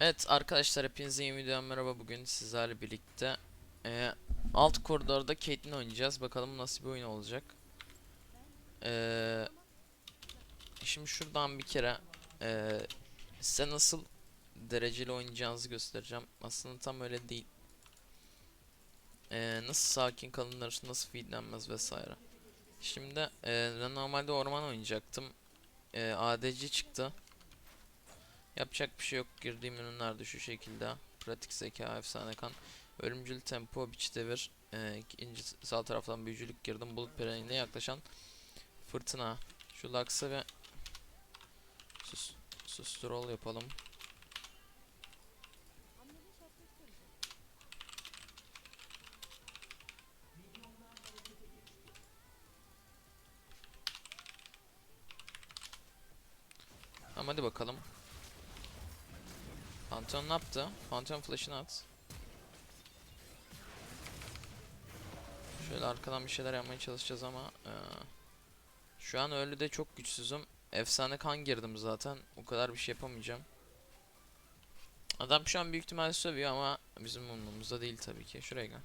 Evet arkadaşlar hepinize yeni videodan merhaba. Bugün sizlerle birlikte e, alt koridorda Caitlyn oynayacağız. Bakalım nasıl bir oyun olacak. E, Şimdi şuradan bir kere e, size nasıl dereceli oynayacağınızı göstereceğim. Aslında tam öyle değil. E, Nasıl sakin kalınır nasıl feedlenmez vesaire. Şimdi e, ben normalde orman oynayacaktım. E, ADC çıktı Yapacak bir şey yok. Girdiğim ürünler şu şekilde. Pratik zeka, efsane kan. Ölümcül tempo, biç devir. Ee, ikinci sağ taraftan büyücülük girdim. Bulut perenine yaklaşan fırtına. Şu Lux'a ve sus, susturol yapalım. Tamam hadi bakalım. Pantheon ne yaptı? Pantheon flash'ını at. Şöyle arkadan bir şeyler yapmaya çalışacağız ama eee, şu an öyle de çok güçsüzüm. Efsane kan girdim zaten. O kadar bir şey yapamayacağım. Adam şu an büyük ihtimalle sövüyor ama bizim umurumuzda değil tabii ki. Şuraya gel.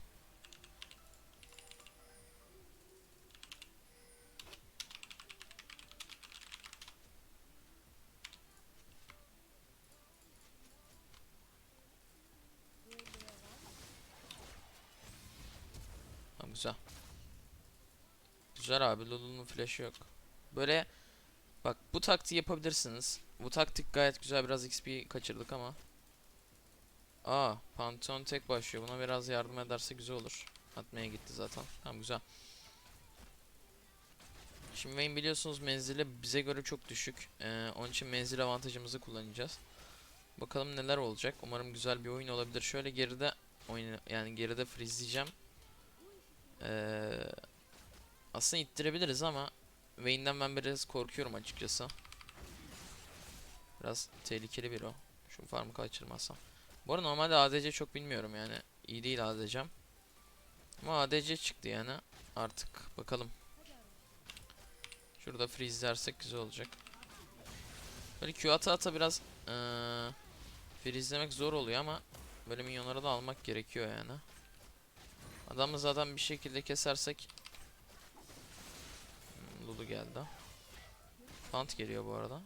Tamam güzel. Güzel abi Lulu'nun flash'ı yok. Böyle bak bu taktiği yapabilirsiniz. Bu taktik gayet güzel biraz XP kaçırdık ama. Aa Pantheon tek başlıyor. Buna biraz yardım ederse güzel olur. Atmaya gitti zaten. Tamam güzel. Şimdi Vayne biliyorsunuz menzili bize göre çok düşük. Ee, onun için menzil avantajımızı kullanacağız. Bakalım neler olacak. Umarım güzel bir oyun olabilir. Şöyle geride oyunu yani geride freezleyeceğim. Ee, aslında ittirebiliriz ama Vayne'den ben biraz korkuyorum açıkçası. Biraz tehlikeli bir o. Şu farmı kaçırmazsam. Bu arada normalde ADC çok bilmiyorum yani. İyi değil ADC'm. Ama ADC çıktı yani. Artık bakalım. Şurada freezelersek güzel olacak. Böyle Q ata ata biraz ee, freezelemek zor oluyor ama böyle minyonları da almak gerekiyor yani. Adamı zaten bir şekilde kesersek Lulu geldi. Pant geliyor bu arada.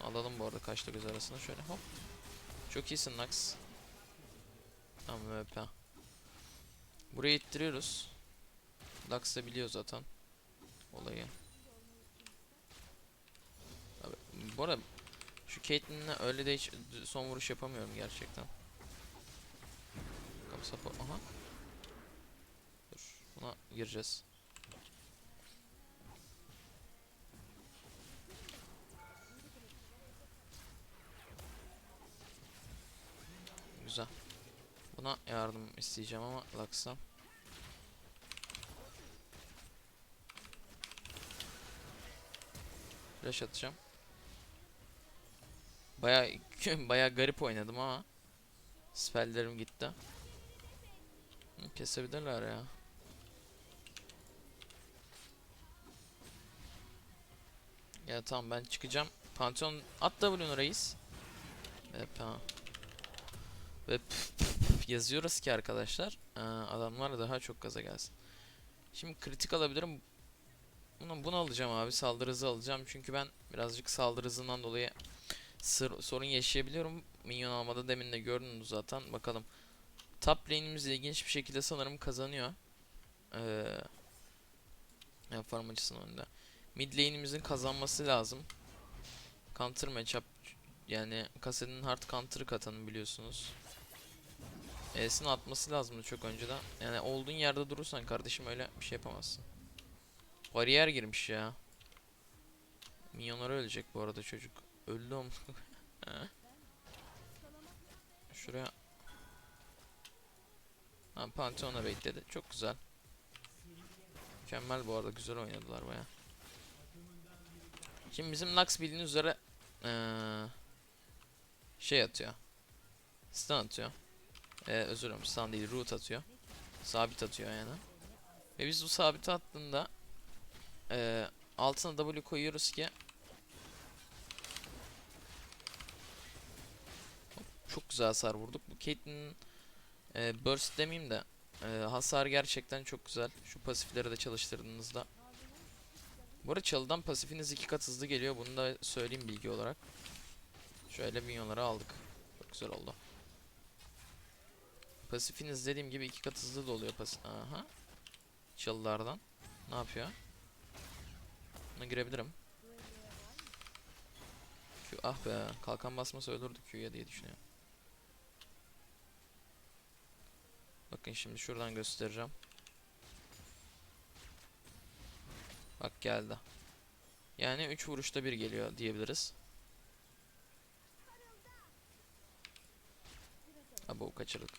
Alalım bu arada kaçta göz arasında şöyle hop. Çok iyisin Nax. Tamam VP. Buraya ittiriyoruz. Lux da biliyor zaten olayı. Abi, bu arada şu Caitlyn'le öyle de hiç son vuruş yapamıyorum gerçekten. Sapı. Aha. Dur. Buna gireceğiz. Güzel. Buna yardım isteyeceğim ama Lux'a. Flash atacağım. Baya baya garip oynadım ama spelllerim gitti. Kesebilirler ya. Ya tamam ben çıkacağım. Pantheon at W'nu reis. Ve pa. Ve yazıyoruz ki arkadaşlar. Ee, adamlar daha çok gaza gelsin. Şimdi kritik alabilirim. Bunu, bunu alacağım abi. Saldırı hızı alacağım. Çünkü ben birazcık saldırı hızından dolayı sır- sorun yaşayabiliyorum. Minyon almada demin de gördünüz zaten. Bakalım. Top lane'imiz ilginç bir şekilde sanırım kazanıyor. Ee, ya farm açısından önde. Mid lane'imizin kazanması lazım. Counter matchup yani kasetin hard counter'ı katanı biliyorsunuz. E'sini atması lazımdı çok önceden. Yani olduğun yerde durursan kardeşim öyle bir şey yapamazsın. Bariyer girmiş ya. Minyonları ölecek bu arada çocuk. Öldü ama. Şuraya. Ha, Pantheon'a bekledi. Çok güzel. Mükemmel bu arada. Güzel oynadılar baya. Şimdi bizim Lux bildiğiniz üzere eee, şey atıyor. Stun atıyor. Ee, özür dilerim stun değil root atıyor. Sabit atıyor yani. Ve biz bu sabit attığında eee altına W koyuyoruz ki çok güzel hasar vurduk. Bu Caitlyn'in e, burst demeyeyim de e, hasar gerçekten çok güzel. Şu pasifleri de çalıştırdığınızda. Bu arada çalıdan pasifiniz iki kat hızlı geliyor. Bunu da söyleyeyim bilgi olarak. Şöyle minyonları aldık. Çok güzel oldu. Pasifiniz dediğim gibi iki kat hızlı da oluyor pasif. Aha. Çalılardan. Ne yapıyor? Buna girebilirim. Q ah be. Kalkan basması ölürdü Q'ya diye düşünüyorum. Bakın şimdi şuradan göstereceğim. Bak geldi. Yani 3 vuruşta bir geliyor diyebiliriz. Abo kaçırdık.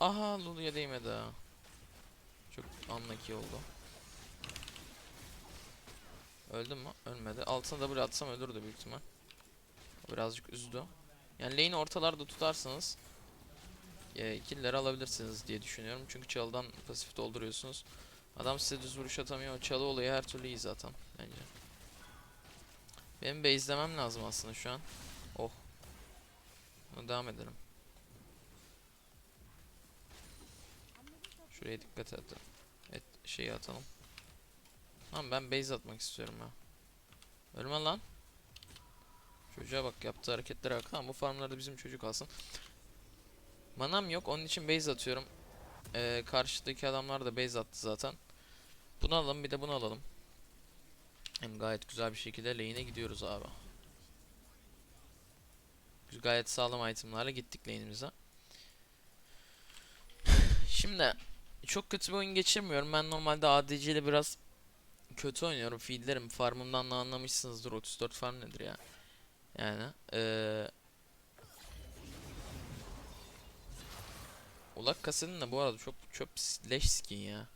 Aha Lulu'ya değmedi ha. Çok unlucky oldu. Öldüm mü? Ölmedi. Altına double atsam ölürdü büyük ihtimal. Birazcık üzdü. Yani lane'i ortalarda tutarsanız e, alabilirsiniz diye düşünüyorum. Çünkü çalıdan pasif dolduruyorsunuz. Adam size düz vuruş atamıyor. Çalı olayı her türlü iyi zaten bence. Benim base'lemem lazım aslında şu an. Oh. Buna devam edelim. Şuraya dikkat et. Et şeyi atalım. Tamam ben base atmak istiyorum ya. Ölme lan. Çocuğa bak yaptığı hareketlere bak. Tamam bu farmlarda bizim çocuk alsın. Manam yok onun için base atıyorum. Ee, karşıdaki adamlar da base attı zaten. Bunu alalım bir de bunu alalım. Hem gayet güzel bir şekilde lane'e gidiyoruz abi. Gayet sağlam itemlarla gittik lane'imize. Şimdi çok kötü bir oyun geçirmiyorum. Ben normalde ADC ile biraz kötü oynuyorum. Feedlerim farmımdan da anlamışsınızdır. 34 farm nedir ya? Yani eee Ulak kasetin de bu arada çok çöp leş skin ya.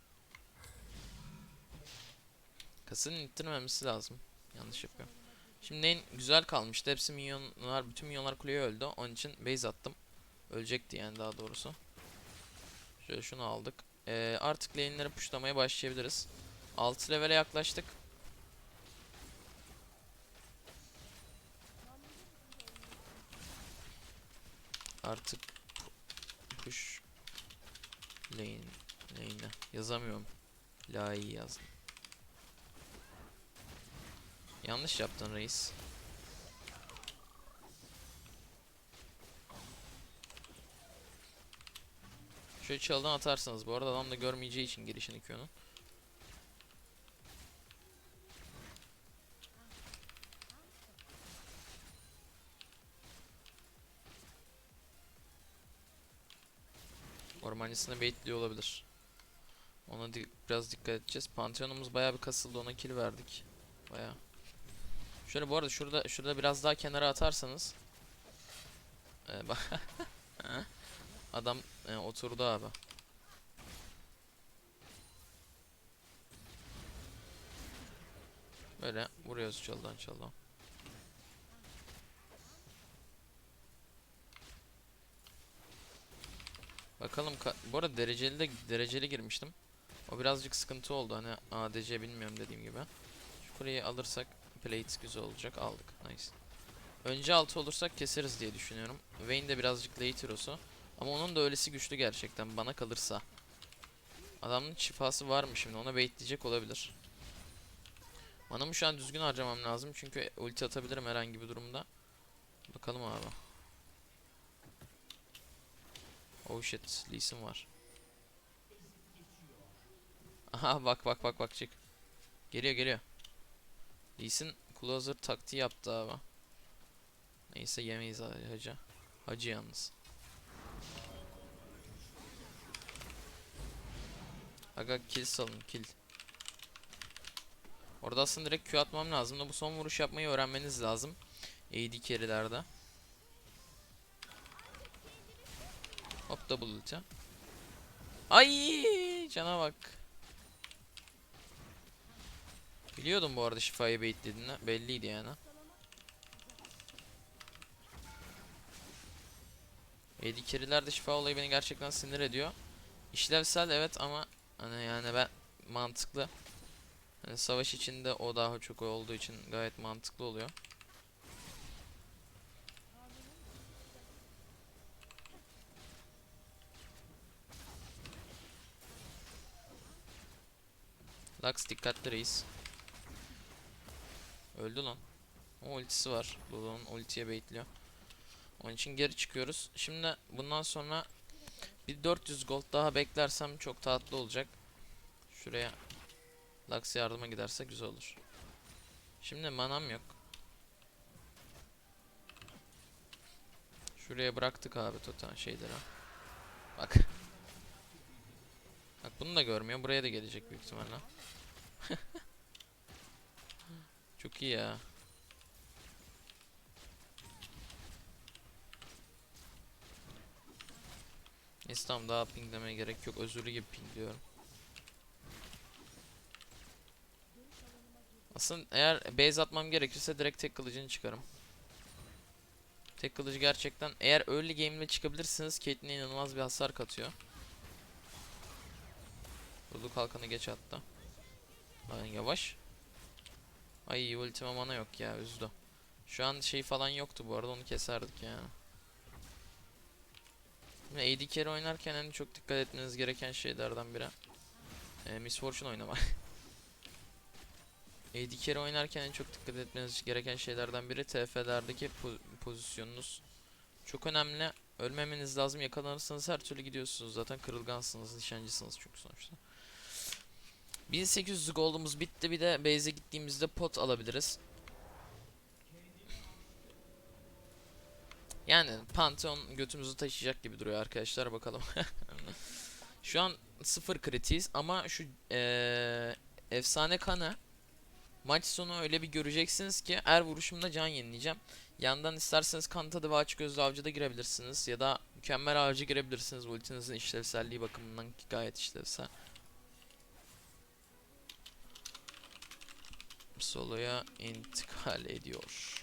Kasının ittirmemesi lazım. Yanlış yapıyorum. Şimdi lane güzel kalmıştı. Hepsi minyonlar, bütün minyonlar kuleye öldü. Onun için base attım. Ölecekti yani daha doğrusu. Şöyle şunu aldık. Ee, artık lane'leri pushlamaya başlayabiliriz. 6 level'e yaklaştık. Artık pu- push lane lane yazamıyorum. La iyi yazdım. Yanlış yaptın reis. Şöyle çaldan atarsanız bu arada adam da görmeyeceği için girişini Q'nun. Ormancısını baitliyor olabilir. Ona di- biraz dikkat edeceğiz. Pantheon'umuz bayağı bir kasıldı ona kill verdik. Bayağı. Şöyle bu arada şurada şurada biraz daha kenara atarsanız ee, bak adam e, oturdu abi. Böyle vuruyoruz çaldan çaldan. Bakalım ka- bu arada dereceli de dereceli girmiştim. O birazcık sıkıntı oldu hani ADC bilmiyorum dediğim gibi. Şu kuleyi alırsak plate güzel olacak aldık nice. Önce 6 olursak keseriz diye düşünüyorum. Vayne de birazcık late hero'su. Ama onun da öylesi güçlü gerçekten bana kalırsa. Adamın şifası var mı şimdi ona baitleyecek olabilir. Manamı şu an düzgün harcamam lazım çünkü ulti atabilirim herhangi bir durumda. Bakalım abi. Oh shit, Lee Sin var. Aha bak bak bak bak çık. Geliyor geliyor. Lee Sin closer taktiği yaptı abi. Neyse yemeyiz ha- hacı. Hacı yalnız. Aga kill salın kill. Orada aslında direkt Q atmam lazım da bu son vuruş yapmayı öğrenmeniz lazım. AD carry'lerde. Double ulti. Ay cana bak. Biliyordum bu arada şifayı baitlediğini. Belliydi yani. AD carry'lerde şifa olayı beni gerçekten sinir ediyor. İşlevsel evet ama hani yani ben mantıklı. Hani savaş içinde o daha çok olduğu için gayet mantıklı oluyor. Lux dikkatli reis. Öldü lan. O ultisi var. Lulu'nun ultiye baitliyor. Onun için geri çıkıyoruz. Şimdi bundan sonra bir 400 gold daha beklersem çok tatlı olacak. Şuraya Lux yardıma giderse güzel olur. Şimdi manam yok. Şuraya bıraktık abi totem şeyleri. Bak. Bunu da görmüyor. Buraya da gelecek büyük ihtimalle. Çok iyi ya. Neyse tamam daha pinglemeye gerek yok. Özürlü gibi pingliyorum. Aslında eğer base atmam gerekirse direkt tek kılıcını çıkarım. Tek kılıcı gerçekten eğer early game'le çıkabilirsiniz Caitlyn'e inanılmaz bir hasar katıyor. Vurdu kalkanı geç attı. Lan yavaş. Ay ultima mana yok ya üzdü. Şu an şey falan yoktu bu arada onu keserdik yani. AD carry oynarken en çok dikkat etmeniz gereken şeylerden biri. Ee, Miss Fortune oynamak. AD carry oynarken en çok dikkat etmeniz gereken şeylerden biri TF'lerdeki po pozisyonunuz. Çok önemli. Ölmemeniz lazım. Yakalanırsanız her türlü gidiyorsunuz. Zaten kırılgansınız, nişancısınız çünkü sonuçta. 1800 gold'umuz bitti. Bir de base'e gittiğimizde pot alabiliriz. Yani Pantheon götümüzü taşıyacak gibi duruyor arkadaşlar bakalım. şu an sıfır kritiyiz ama şu eee efsane kanı maç sonu öyle bir göreceksiniz ki er vuruşumda can yenileyeceğim. Yandan isterseniz kan tadı ve aç gözlü avcıda girebilirsiniz ya da mükemmel avcı girebilirsiniz. Ultinizin işlevselliği bakımından gayet işlevsel. Solo'ya intikal ediyor.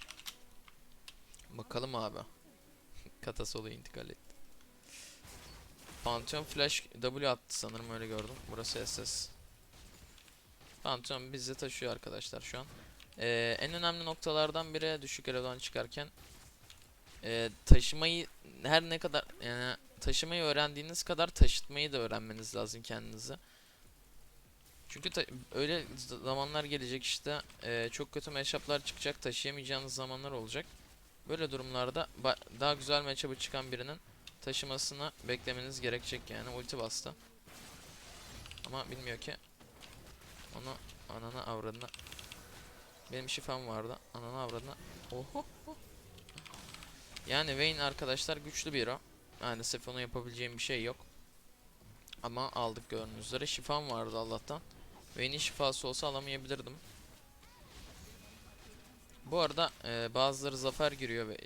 Bakalım abi. Kata Solo intikal etti. Pantheon Flash W attı sanırım öyle gördüm. Burası SS. Pantheon bizi taşıyor arkadaşlar şu an. Ee, en önemli noktalardan biri düşük elodan çıkarken ee, taşımayı her ne kadar yani taşımayı öğrendiğiniz kadar taşıtmayı da öğrenmeniz lazım kendinize. Çünkü öyle zamanlar gelecek işte ee, çok kötü matchup'lar çıkacak taşıyamayacağınız zamanlar olacak. Böyle durumlarda daha güzel matchup'ı çıkan birinin taşımasını beklemeniz gerekecek yani ulti bastı. Ama bilmiyor ki onu anana avradına benim şifam vardı anana avradına. Oho! Yani Vayne arkadaşlar güçlü bir hero. Maalesef onu yapabileceğim bir şey yok. Ama aldık gördüğünüz üzere şifam vardı Allah'tan Vayne'in şifası olsa alamayabilirdim bu arada e, bazıları zafer giriyor ve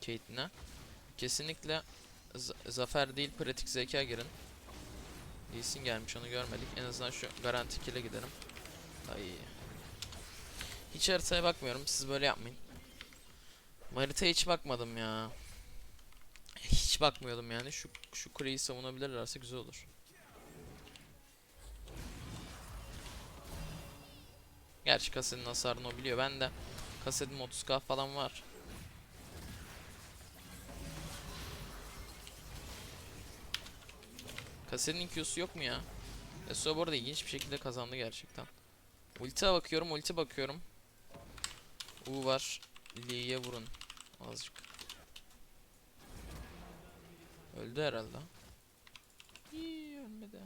Caitlyn'e kesinlikle Z- zafer değil pratik zeka girin Lee Sin gelmiş onu görmedik. En azından şu garanti kill'e gidelim. Ay. Hiç haritaya bakmıyorum. Siz böyle yapmayın. Haritaya hiç bakmadım ya. Hiç bakmıyordum yani. Şu şu kuleyi savunabilirlerse güzel olur. Gerçi kasetin hasarını o biliyor. Ben de kasetim 30k falan var. Kasenin Q'su yok mu ya? Yasuo bu arada ilginç bir şekilde kazandı gerçekten. Ulti'ye bakıyorum, ulti bakıyorum. U var. Lee'ye vurun. Azıcık. Öldü herhalde. İyi ölmedi.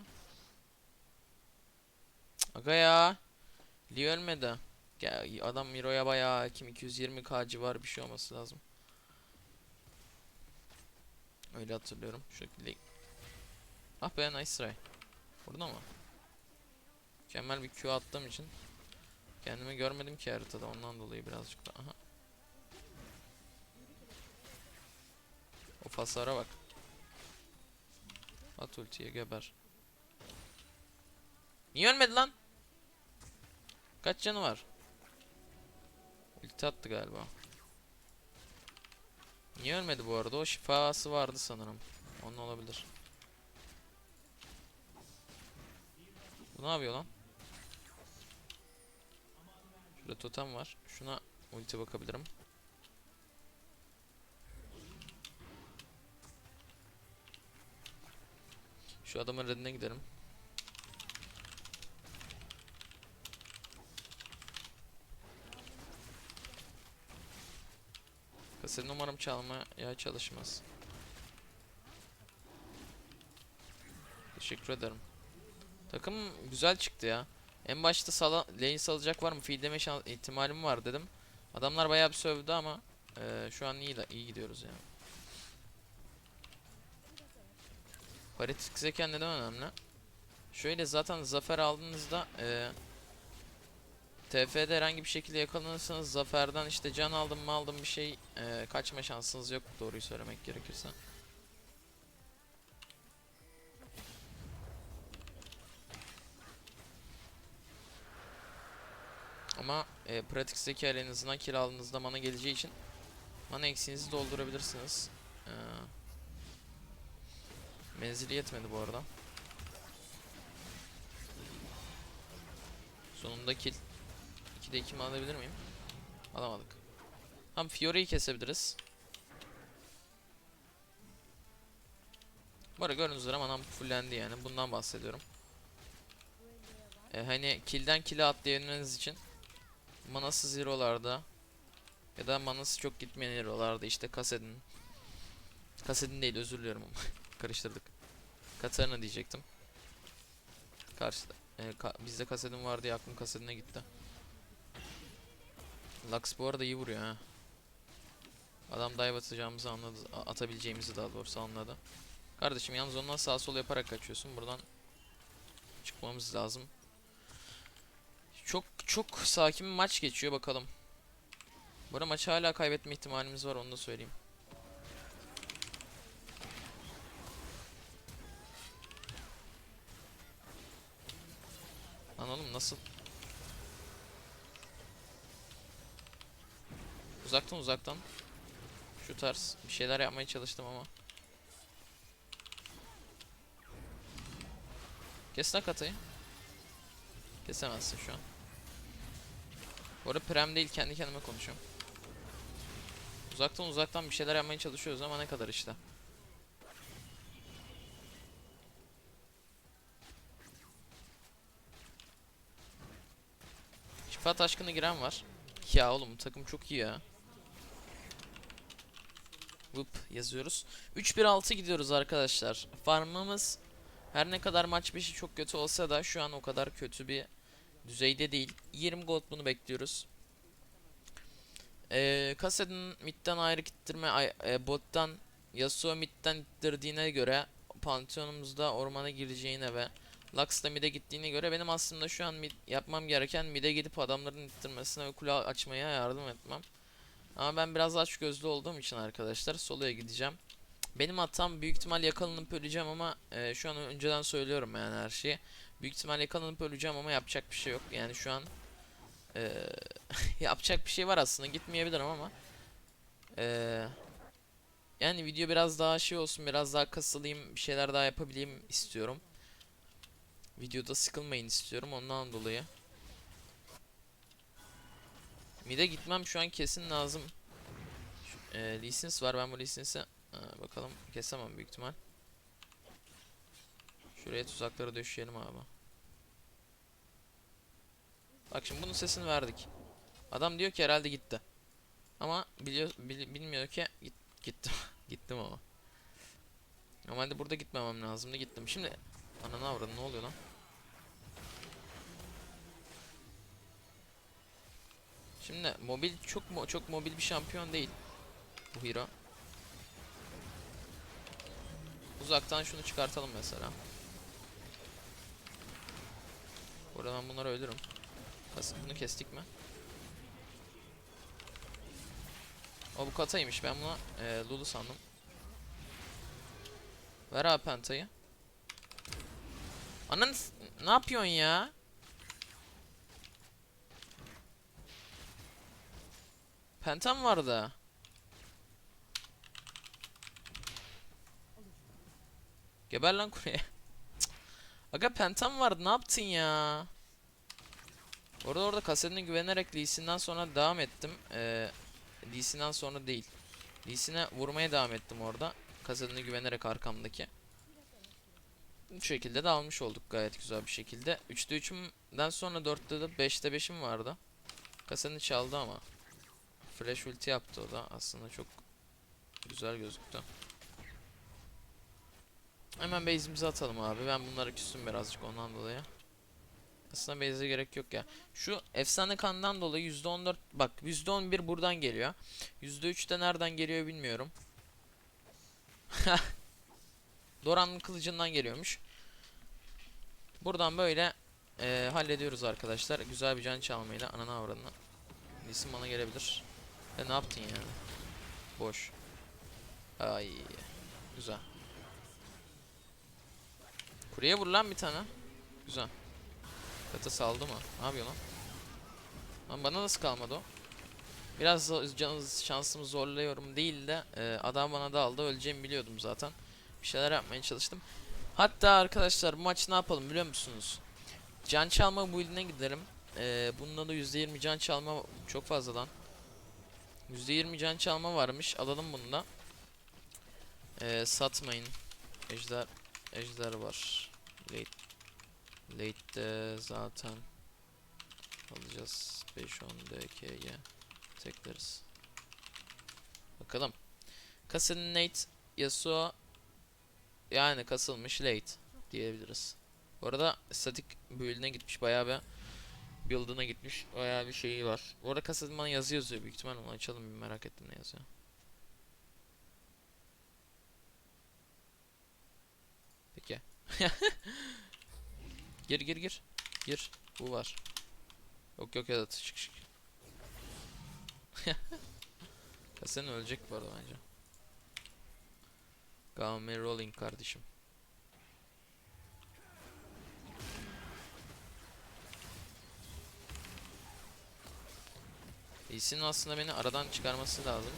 Aga ya. Lee ölmedi. Gel, adam Miro'ya bayağı kim 220k civarı bir şey olması lazım. Öyle hatırlıyorum. Şu Ah be nice try. Burada mı? Mükemmel bir Q attığım için kendimi görmedim ki haritada ondan dolayı birazcık da. Aha. O hasara bak. At ultiye geber. Niye ölmedi lan? Kaç canı var? Ulti attı galiba. Niye ölmedi bu arada? O şifası vardı sanırım. Onun olabilir. Bu ne yapıyor lan? Burada totem var. Şuna ulti bakabilirim. Şu adamın redine gidelim. Kasetin umarım çalmaya çalışmaz. Teşekkür ederim. Takım güzel çıktı ya. En başta sala lane salacak var mı? Feedleme ihtimalim var dedim. Adamlar bayağı bir sövdü ama eee, şu an iyi iyi gidiyoruz yani. Paratik zeka neden önemli? Şöyle zaten zafer aldığınızda eee TF'de herhangi bir şekilde yakalanırsanız zaferden işte can aldım mı aldım bir şey eee, kaçma şansınız yok doğruyu söylemek gerekirse. Ama e, pratik zeka en azından kill aldığınızda mana geleceği için mana eksiğinizi doldurabilirsiniz. Ee, menzili yetmedi bu arada. Sonunda kill. 2'de 2 mi alabilir miyim? Alamadık. Tam Fiora'yı kesebiliriz. Bu arada gördüğünüz üzere manam fullendi yani. Bundan bahsediyorum. Ee, hani kill'den kill'e atlayabilmeniz için manası zero'larda ya da manası çok gitmeyen hero'larda işte Kasedin Kasedin değil özür diliyorum karıştırdık. Katarina diyecektim. Karşıda e, ka- bizde Kasedin vardı ya aklım Kasedin'e gitti. Lux bu arada iyi vuruyor ha. Adam dive atacağımızı anladı. Atabileceğimizi daha doğrusu anladı. Kardeşim yalnız ondan sağ sol yaparak kaçıyorsun. Buradan çıkmamız lazım. Çok çok sakin bir maç geçiyor bakalım. Bu arada maçı hala kaybetme ihtimalimiz var onu da söyleyeyim. Lan nasıl? Uzaktan uzaktan. Şu tarz bir şeyler yapmaya çalıştım ama. Kes lan katayı. Kesemezsin şu an. Bu arada prem değil kendi kendime konuşuyorum. Uzaktan uzaktan bir şeyler yapmaya çalışıyoruz ama ne kadar işte. Şifa taşkını giren var. Ya oğlum takım çok iyi ya. Whoop yazıyoruz. 3-1-6 gidiyoruz arkadaşlar. Farmımız her ne kadar maç 5'i çok kötü olsa da şu an o kadar kötü bir düzeyde değil. 20 gold bunu bekliyoruz. Ee, Kassad'ın midden ayrı gittirme e, bottan Yasuo midden ittirdiğine göre Pantheon'umuzda ormana gireceğine ve Lux da mid'e gittiğine göre benim aslında şu an mid yapmam gereken mid'e gidip adamların ittirmesine ve kule açmaya yardım etmem. Ama ben biraz aç gözlü olduğum için arkadaşlar soloya gideceğim. Benim hatam büyük ihtimal yakalanıp öleceğim ama e, şu an önceden söylüyorum yani her şeyi. Büyük ihtimal yakalanıp öleceğim ama yapacak bir şey yok. Yani şu an e, yapacak bir şey var aslında gitmeyebilirim ama e, yani video biraz daha şey olsun biraz daha kasılayım bir şeyler daha yapabileyim istiyorum. Videoda sıkılmayın istiyorum ondan dolayı. Mid'e gitmem şu an kesin lazım. Şu, e, Lee Sins var ben bu Lee Sins'i e, bakalım kesemem büyük ihtimal. Şuraya tuzakları döşeyelim abi. Bak şimdi bunun sesini verdik. Adam diyor ki herhalde gitti. Ama biliyor bil- bilmiyor ki git, gittim. gittim ama. Normalde burada gitmemem lazımdı gittim. Şimdi ananı avradı ne oluyor lan? Şimdi mobil çok mo çok mobil bir şampiyon değil bu hero. Uzaktan şunu çıkartalım mesela. Buradan bunları ölürüm. Bunu kestik mi? O bu kataymış. Ben buna e, Lulu sandım. Ver abi pentayı. Anan ne yapıyorsun ya? Pentam vardı. Geber lan kureye. Cık. Aga pentam vardı ne yaptın ya? Orada orada kasetine güvenerek Lee Sin'den sonra devam ettim. Ee, Lee Sin'den sonra değil. Lee Sin'e vurmaya devam ettim orada. Kasetine güvenerek arkamdaki. Bu şekilde de almış olduk gayet güzel bir şekilde. 3'te 3'ümden sonra 4'te de 5'te 5'im vardı. Kasetini çaldı ama. Flash ulti yaptı o da. Aslında çok güzel gözüktü. Hemen base'imizi atalım abi. Ben bunları küstüm birazcık ondan dolayı. Aslında base'e gerek yok ya. Şu efsane kandan dolayı %14 bak %11 buradan geliyor. %3 de nereden geliyor bilmiyorum. Doran'ın kılıcından geliyormuş. Buradan böyle eee, hallediyoruz arkadaşlar. Güzel bir can çalmayla ananı avradını. İsim bana gelebilir. E ne yaptın yani? Boş. Ay. Güzel. Kureye vur lan bir tane. Güzel. Kata saldı mı? Ne yapıyor lan? Lan bana nasıl kalmadı o? Biraz canımız şansımı zorluyorum değil de e, adam bana daldı öleceğimi biliyordum zaten. Bir şeyler yapmaya çalıştım. Hatta arkadaşlar bu maç ne yapalım biliyor musunuz? Can çalma build'ine giderim. E, bununla da %20 can çalma çok fazla lan. %20 can çalma varmış. Alalım bunu da. E, satmayın. Ejder Ejder var. Late Late'de zaten alacağız 5-10 DK'ye tekleriz. Bakalım. Kasın Yasuo yani kasılmış late diyebiliriz. Bu arada statik build'ine gitmiş bayağı bir build'ına gitmiş bayağı bir şeyi var. Bu arada kasılmanın yazı yazıyor büyük ihtimal onu açalım bir merak ettim ne yazıyor. Peki. Gir gir gir. Gir. Bu var. Yok yok ya da çık çık. Kasen ölecek bu arada bence. Game rolling kardeşim. İyisinin aslında beni aradan çıkarması lazım.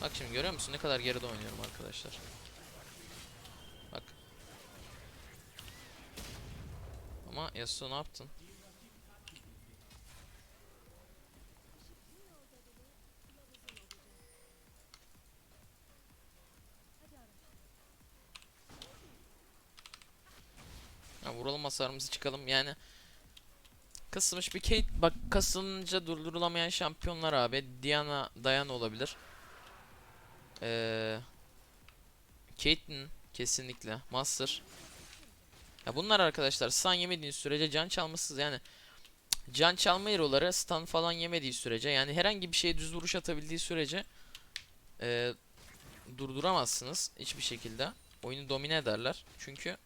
Bak şimdi görüyor musun ne kadar geride oynuyorum arkadaşlar. Bak. Ama Yasuo ne yaptın? Ya vuralım hasarımızı çıkalım yani Kasılmış bir Kate bak kasılınca durdurulamayan şampiyonlar abi Diana Diana olabilir Eee Caitlyn kesinlikle Master ya bunlar arkadaşlar stun yemediğiniz sürece can çalmasız yani can çalma hero'ları stun falan yemediği sürece yani herhangi bir şeye düz vuruş atabildiği sürece eee, durduramazsınız hiçbir şekilde. Oyunu domine ederler. Çünkü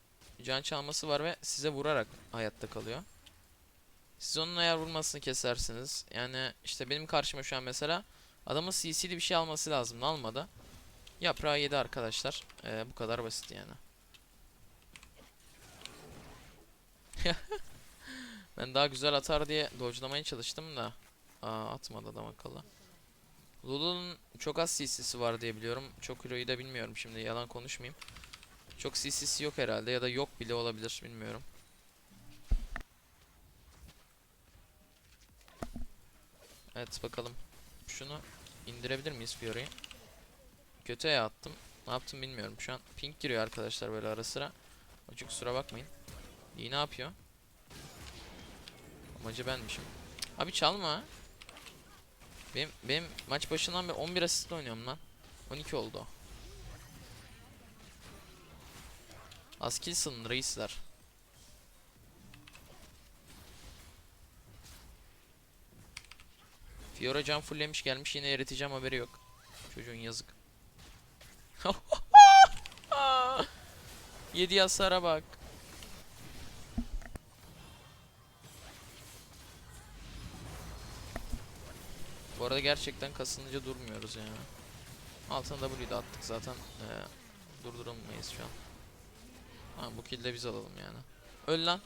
can çalması var ve size vurarak hayatta kalıyor. Siz onun eğer vurmasını kesersiniz. Yani işte benim karşıma şu an mesela adamın CC'li bir şey alması lazım. Almadı. Yaprağı yedi arkadaşlar. Eee, bu kadar basit yani. Ben daha güzel atar diye dodge'lamaya çalıştım da. Aa atmadı adam akıllı. Lulu'nun çok az CC'si var diye biliyorum. Çok hero'yu da bilmiyorum şimdi yalan konuşmayayım. Çok CC'si yok herhalde ya da yok bile olabilir bilmiyorum. Evet bakalım. Şunu indirebilir miyiz Fiora'yı? Kötüye attım. Ne yaptım bilmiyorum. Şu an pink giriyor arkadaşlar böyle ara sıra. Açık kusura bakmayın. İyi ne yapıyor? Amacı benmişim. Abi çalma. Benim, benim maç başından beri 11 asist oynuyorum lan. 12 oldu. o. Az killsın reisler. Fiora can fulllemiş gelmiş yine eriteceğim haberi yok. Çocuğun yazık. Yedi hasara bak. Bu arada gerçekten kasınca durmuyoruz yani. Altına da attık zaten. Ee, durduramayız şu an. Ha bu kill de biz alalım yani. Öl lan.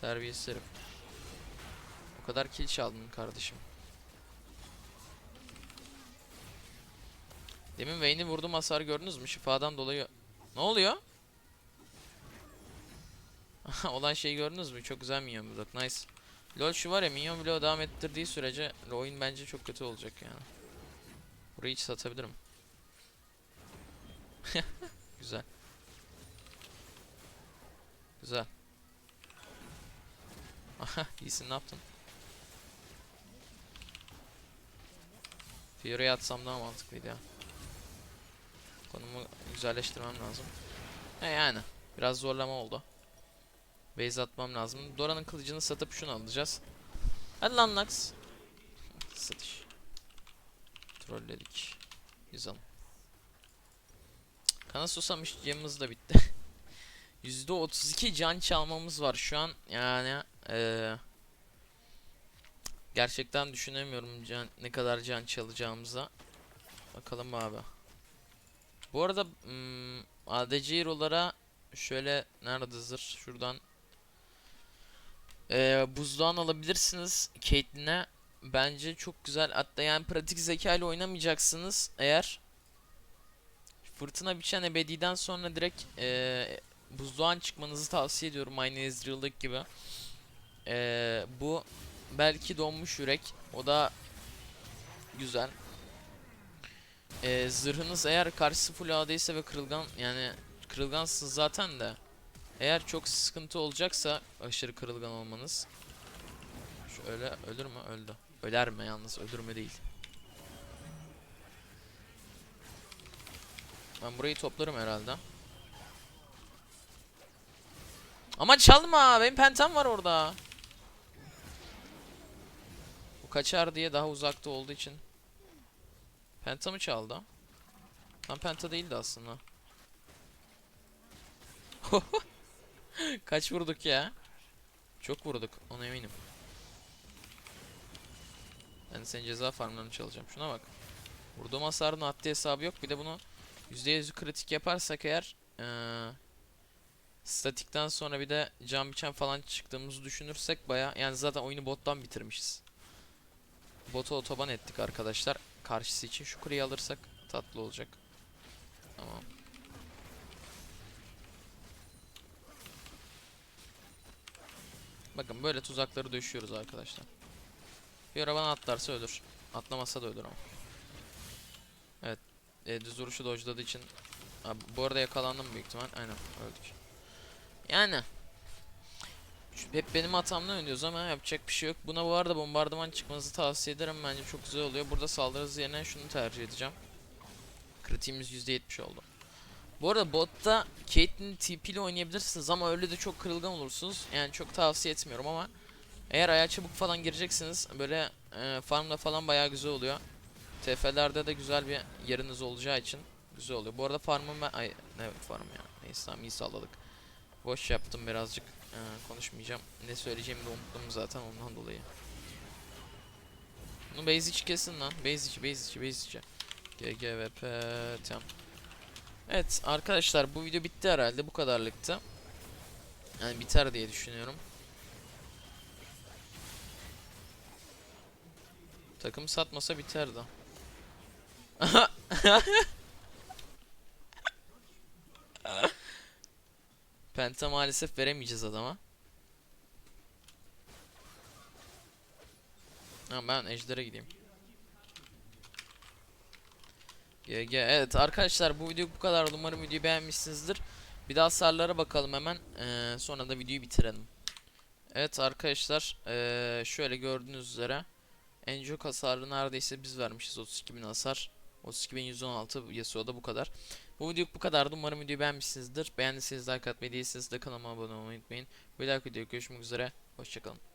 Terbiyesiz herif. Kadar kill çaldın kardeşim. Demin Vayne'i vurdum hasar gördünüz mü? Şifadan dolayı. Ne oluyor? Olan şeyi gördünüz mü? Çok güzel minyon blok. Nice. Lol şu var ya minyon bloğu devam ettirdiği sürece oyun bence çok kötü olacak yani. Burayı hiç satabilirim. güzel. Güzel. Aha iyisin ne yaptın? Fury'e atsam daha mantıklıydı ya. Konumu güzelleştirmem lazım. He yani. Biraz zorlama oldu. Base atmam lazım. Dora'nın kılıcını satıp şunu alacağız. Hadi lan Lux. Satış. Trolledik. Güzel. Kana susamış gemimiz de bitti. %32 can çalmamız var şu an. Yani eee gerçekten düşünemiyorum can, ne kadar can çalacağımıza. Bakalım abi. Bu arada hmm, ADC hero'lara şöyle nerede zırh şuradan ee, buzluğan alabilirsiniz Caitlyn'e. Bence çok güzel. Hatta yani pratik zeka ile oynamayacaksınız eğer Fırtına biçen ebediden sonra direkt ee, buzluğan çıkmanızı tavsiye ediyorum aynı Ezreal'daki gibi. Ee, bu belki donmuş yürek. O da güzel. Ee, zırhınız eğer karşısı full AD ise ve kırılgan yani kırılgansınız zaten de eğer çok sıkıntı olacaksa aşırı kırılgan olmanız Şöyle ölür mü? Öldü. Öler mi yalnız? Ölür mü değil. Ben burayı toplarım herhalde. Ama çalma. Benim pentam var orada. Bu kaçar diye daha uzakta olduğu için. Pentamı çaldı. Tam penta değildi aslında. Kaç vurduk ya? Çok vurduk. Ona eminim. Ben senin ceza farmlarını çalacağım. Şuna bak. Vurduğum hasarın haddi hesabı yok. Bir de bunu %100 kritik yaparsak eğer ee, statikten sonra bir de can biçen falan çıktığımızı düşünürsek baya yani zaten oyunu bottan bitirmişiz. Botu otoban ettik arkadaşlar. Karşısı için şu kuleyi alırsak tatlı olacak. Tamam. Bakın böyle tuzakları döşüyoruz arkadaşlar. Bir ara bana atlarsa ölür. Atlamasa da ölür ama. Evet. E, düz vuruşu dojladığı için. Abi, bu arada yakalandım büyük ihtimal. Aynen öldük. Yani. Hep benim hatamla oynuyoruz ama yapacak bir şey yok. Buna bu arada bombardıman çıkmanızı tavsiye ederim. Bence çok güzel oluyor. Burada saldırı yerine şunu tercih edeceğim. Kritiğimiz %70 oldu. Bu arada botta Caitlyn TP ile oynayabilirsiniz ama öyle de çok kırılgan olursunuz. Yani çok tavsiye etmiyorum ama eğer ayağa çabuk falan gireceksiniz böyle e, farmla falan bayağı güzel oluyor. TF'lerde de güzel bir yeriniz olacağı için güzel oluyor. Bu arada farmım ben... Ay ne farm ya. Neyse tamam iyi salladık. Boş yaptım birazcık. E, konuşmayacağım. Ne söyleyeceğimi de unuttum zaten ondan dolayı. Bunu base içi kesin lan. Base içi, base içi, base içi. GGVP tamam. Evet arkadaşlar bu video bitti herhalde bu kadarlıktı. Yani biter diye düşünüyorum. Takım satmasa biterdi. Penta maalesef veremeyeceğiz adama. Ha ben ejdere gideyim. GG. Evet arkadaşlar bu video bu kadar. Umarım videoyu beğenmişsinizdir. Bir daha hasarlara bakalım hemen. Ee, sonra da videoyu bitirelim. Evet arkadaşlar ee, şöyle gördüğünüz üzere en çok hasarı neredeyse biz vermişiz 32.000 hasar. 32.116 Yasuo'da bu kadar. Bu video bu kadardı. Umarım videoyu beğenmişsinizdir. Beğendiyseniz like atmayı değilseniz de kanalıma abone olmayı unutmayın. Bir dahaki videoda görüşmek üzere. Hoşçakalın.